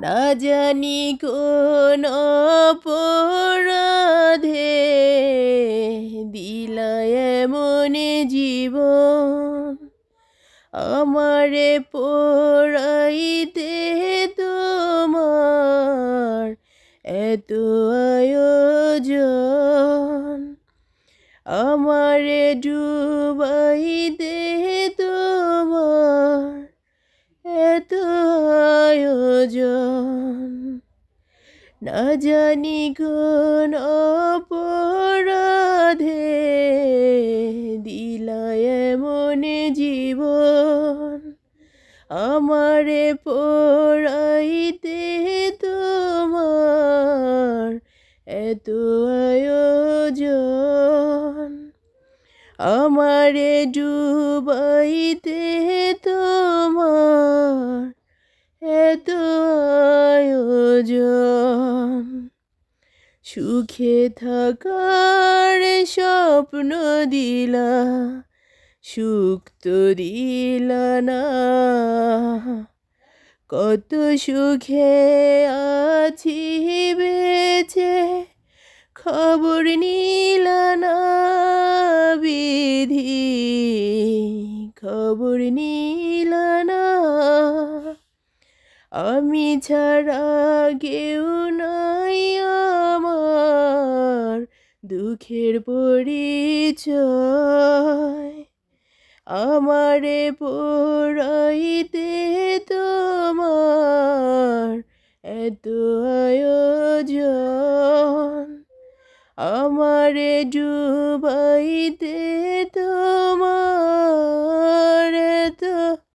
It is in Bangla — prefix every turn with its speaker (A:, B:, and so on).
A: না জানি কোন অপরাধে দিলায় এমন জীবন আমারে পড়াইতে তোমার এত আয়োজন আমারে ডুবাইতে তোমার না জানি কোন অপরাধে দিলায় এমন জীবন আমারে পড়াইতে তোমার এত আয়োজন আমারে ডুবাইতে তোমার সুখে থাকার স্বপ্ন দিলা, সুখ তো দিলা না। কত সুখে আছি বেছে খবর নিলা না বিধি, খবর নিলা না আমি ছাড়া কেউ নাই আমার দুঃখের পরিচয়। আমারে পড়াইতে তোমার এত আয়োজন। আমারে ডুবাইতে তো